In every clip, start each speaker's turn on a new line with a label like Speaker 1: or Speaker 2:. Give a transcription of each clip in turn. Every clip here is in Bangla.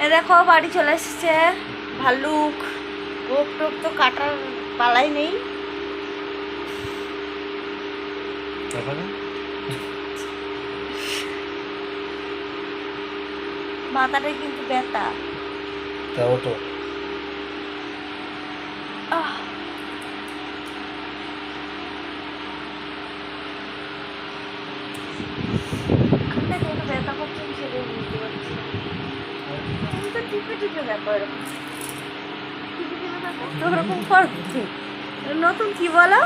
Speaker 1: এ দেখো বাড়ি চলে এসেছে। ভাল্লুক। গোপ টোপ তো কাটার পালাই নেই। মাথাটা কিন্তু ব্যথা।
Speaker 2: তা। ওটো
Speaker 1: আহ। আপনাকে একটু ব্যথা করছে আমি সেটাই বুঝতে পারছি না। তুমি তো এরকম তো ওরকম নতুন কি বলো?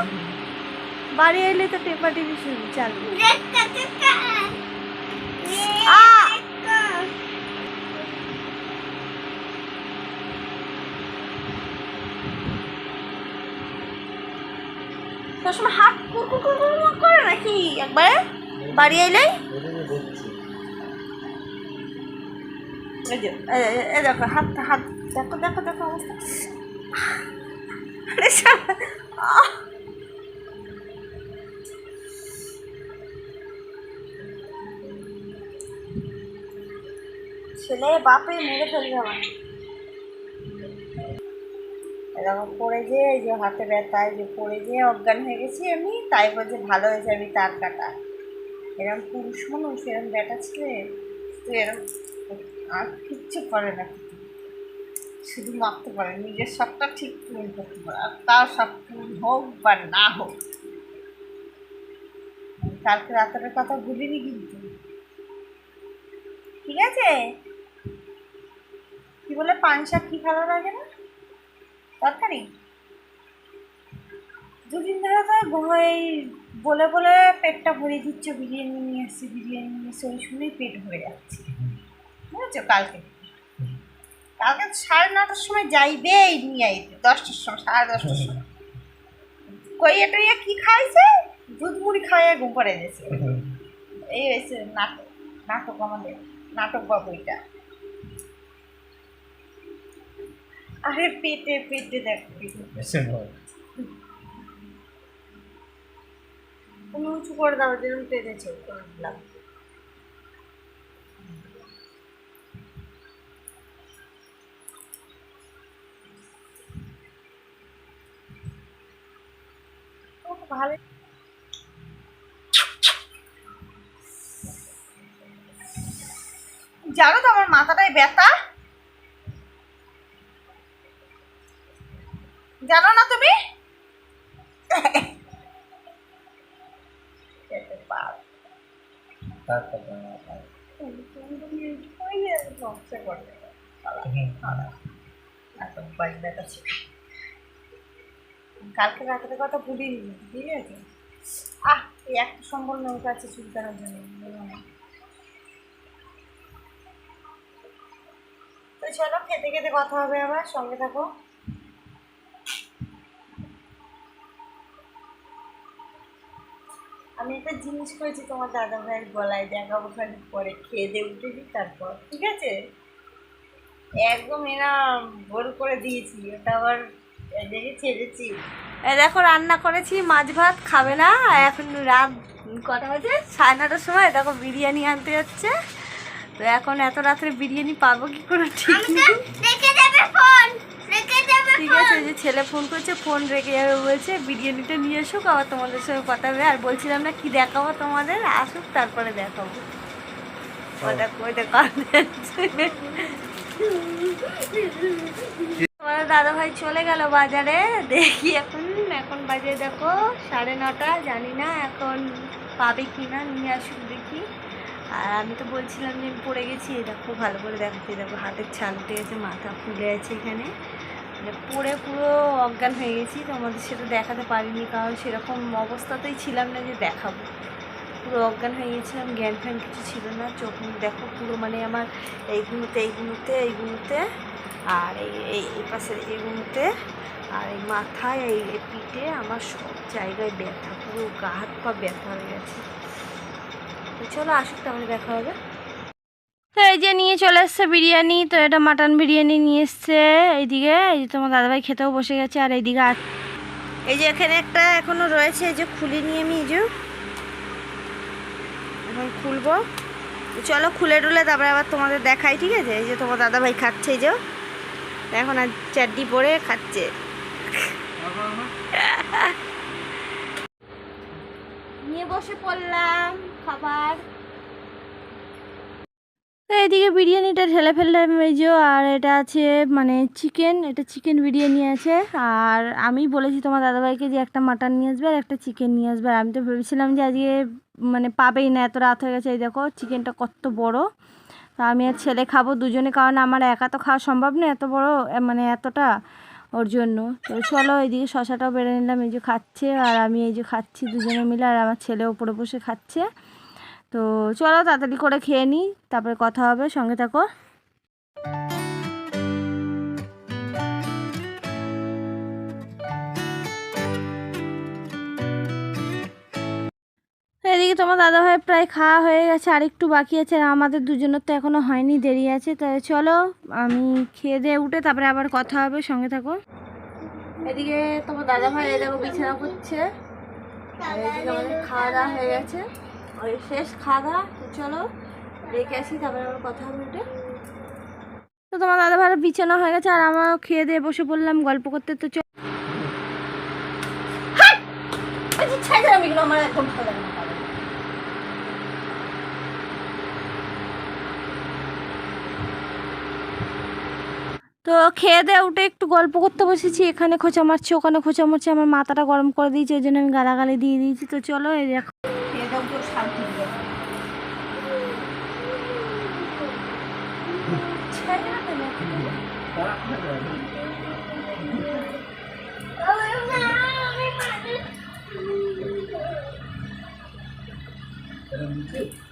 Speaker 1: বাড়ি এলে তো টেপা টিপি শুরু চালু সবসময় হাত কুরকুর করে নাকি একবার? বাড়ি এলেই? এ- দেখো হাত হাত দেখো দেখো দেখো অবস্থা! ছেলে বাপে মেরে ফেলবে আমার এরকম পড়ে যে এই যে হাতে ব্যথা যে পড়ে যে অজ্ঞান হয়ে গেছি আমি, তাই বলছে ভালো হয়েছে আমি তার কাটা এরকম পুরুষ মানুষ, এরকম ব্যাটা ছেলে, তুই এরকম আর কিচ্ছু করে না। শুধু মারতে পারে, নিজের সবটা ঠিক পূরণ করতে পারে, আর তার সব পূরণ হোক বা না হোক। কালকে রাতের কথা ভুলিনি কিন্তু। ঠিক আছে? কি বলে, পান শাক কি ভালো লাগে না? তরকারি? দুদিন ধরে তো ঘুমোই, বলে বলে পেটটা ভরিয়ে দিচ্ছ, বিরিয়ানি নিয়ে এসছি, বিরিয়ানি নিয়ে এসে ওই শুনেই পেট ভরে যাচ্ছে। বুঝেছ কালকে। কালকে সাড়ে নটার সময় যাইবেই নিয়ে আইতে দশটার সময় সাড়ে দশটার সময়। কই এটা ইয়ে কি খাইছে? দুধ মুড়ি খাইয়ে ঘুম পড়ে গেছে। এই হয়েছে নাটক নাটক আমাদের নাটক বাবু এটা। আরে পেটে পেটে দেখ পেটে তুমি উঁচু করে দাও যেরকম পেরেছে করে দিলাম। ভালো জানো তো আমার মাথাটায় ব্যথা জানো না তুমি খেতে পারো। কালকে রাতের কথা ভুলিনি, ঠিক আছে? আহ, এই একটা সম্বল নৌকা আছে চুলকানোর জন্য। তো চলো, খেতে খেতে কথা হবে আবার, সঙ্গে থাকো। আমি একটা জিনিস করেছি তোমার দাদা ভাইয়ের গলায়, দেখাবো খালি পরে, খেয়ে দিয়ে উঠেছি তারপর, ঠিক আছে? একদম এরা গোল করে দিয়েছি, ওটা আবার দেখে দেখো রান্না করেছি মাছ ভাত খাবে না। এখন রাত কটা বাজে? সাড়ে নটার সময় দেখো বিরিয়ানি আনতে যাচ্ছে। তো এখন এত রাত্রে বিরিয়ানি পাবো কি করে? ঠিক নেই।
Speaker 3: রেখে দেবে ফোন রেখে দেবে
Speaker 1: ঠিক আছে ওই যে ছেলে ফোন করছে ফোন রেখে যাবে বলছে বিরিয়ানিটা নিয়ে আসুক আবার তোমাদের সঙ্গে কথা হবে। আর বলছিলাম না কি দেখাবো তোমাদের? আসুক তারপরে দেখাবো। ওটা ওইটা তোমার দাদা ভাই চলে গেল বাজারে। দেখি এখন এখন বাজে দেখো সাড়ে নটা, জানি না এখন পাবে কি না নিয়ে আসুক দেখি। আর আমি তো বলছিলাম যে আমি পড়ে গেছি দেখো ভালো করে দেখাচ্ছি দেখো হাতের ছাল উঠে গেছে, মাথা ফুলে আছে এখানে। মানে পড়ে পুরো অজ্ঞান হয়ে গেছি তো আমাদের সেটা দেখাতে পারিনি, কারণ সেরকম অবস্থাতেই ছিলাম না যে দেখাবো। পুরো অজ্ঞান হয়ে গেছিলাম জ্ঞান ফ্যান কিছু ছিল না চোখ দেখো পুরো মানে আমার এইগুলোতে এইগুলোতে এইগুলোতে আর এই এই পাশের এইগুলোতে আর এই মাথায় এই পিঠে আমার সব জায়গায় ব্যথা পুরো গা হাত পা ব্যথা হয়ে গেছে। তো চলো আসুক তাহলে দেখা হবে। তো এই যে নিয়ে চলে এসছে বিরিয়ানি তো এটা মাটন বিরিয়ানি নিয়ে এসছে। এইদিকে এই যে তোমার দাদাভাই খেতেও বসে গেছে আর এইদিকে আর এই যে এখানে একটা এখনও রয়েছে এই যে খুলে নিয়ে আমি এই যে এখন খুলবো।
Speaker 4: চলো খুলে টুলে তারপরে আবার তোমাদের দেখাই, ঠিক আছে? এই যে তোমার দাদাভাই খাচ্ছে যে। এখন আর চাড্ডি পরে খাচ্ছে। নিয়ে বসে পড়লাম খাবার। তো এদিকে বিরিয়ানিটা ঢেলে ফেললাম এই যে, আর এটা আছে মানে চিকেন এটা চিকেন বিরিয়ানি আছে। আর আমি বলেছি তোমার দাদাভাইকে যে একটা মাটন নিয়ে আসবে আর একটা চিকেন নিয়ে আসবে। আর আমি তো ভেবেছিলাম যে আজকে মানে পাবেই না, এত রাত হয়ে গেছে। এই দেখো চিকেনটা কত বড়। তা আমি আর ছেলে খাব দুজনে, কারণ আমার একা তো খাওয়া সম্ভব না এত বড় মানে এতটা ওর জন্য। তো চলো এইদিকে শশাটাও বেড়ে নিলাম, এই যে খাচ্ছে। আর আমি এই যে খাচ্ছি দুজনে মিলে, আর আমার ছেলে ওপরে বসে খাচ্ছে। তো চলো তাড়াতাড়ি করে খেয়ে নিই, তারপরে কথা হবে, সঙ্গে থাকো। এদিকে তোমার দাদা ভাই প্রায় খাওয়া হয়ে গেছে আর একটু বাকি আছে, আর আমাদের দুজনের তো এখনও হয়নি, দেরি আছে। তাই চলো, আমি খেয়ে দিয়ে উঠে তারপরে আবার কথা হবে, সঙ্গে থাকো। এদিকে তোমার দাদা ভাই এই বিছানা করছে এদিকে খাওয়া দাওয়া হয়ে গেছে। ওই শেষ খাওয়া দাওয়া চলো রেখে আসি তারপরে আবার কথা হবে তো তোমার দাদা ভাই বিছানা হয়ে গেছে আর আমার খেয়ে দিয়ে বসে পড়লাম গল্প করতে তো চল। আমার একদম ভালো লাগে না। তো খেয়ে দিয়ে উঠে একটু গল্প করতে বসেছি এখানে খোঁচা মারছে ওখানে খোঁচা মারছে আমার মাথাটা গরম করে দিয়েছে ওই জন্য আমি গালাগালি দিয়ে দিয়েছি তো চলো এই দেখো। খেয়ে দাও তো শান্তি দিয়ে তো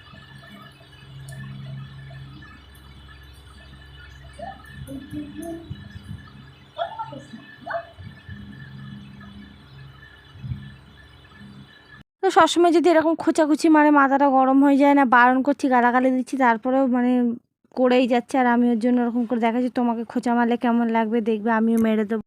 Speaker 4: সবসময় যদি এরকম খোঁচাখুচি মারে, মাথাটা গরম হয়ে যায় না, বারণ করছি, গালাগালি দিচ্ছি, তারপরেও মানে করেই যাচ্ছে আর আমি ওর জন্য ওরকম করে দেখাচ্ছি, তোমাকে খোঁচা মারলে কেমন লাগবে দেখবে, আমিও মেরে দেবো।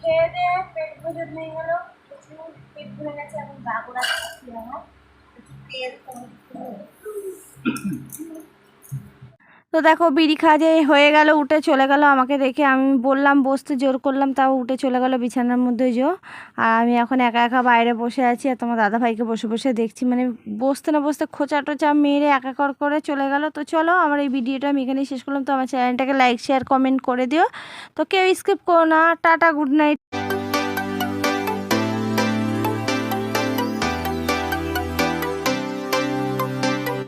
Speaker 4: খেয়ে দিয়ে পেট ভরে নিয়ে গেল পেট ভরে গেছে, এখন বাগুড়া আমার তো দেখো, বিড়ি যে হয়ে গেল, উঠে চলে গেল। আমাকে দেখে আমি বললাম, বসতে জোর করলাম, তাও উঠে চলে গেল বিছানার মধ্যে যো। আর আমি এখন একা একা বাইরে বসে আছি, আর তোমার দাদা ভাইকে বসে বসে দেখছি। মানে বসতে না বসতে খোঁচা টোচা মেরে একা কর করে চলে গেল। তো চলো, আমার এই ভিডিওটা আমি এখানেই শেষ করলাম। তো আমার চ্যানেলটাকে লাইক শেয়ার কমেন্ট করে দিও। তো কেউ স্কিপ করো না। Tata good night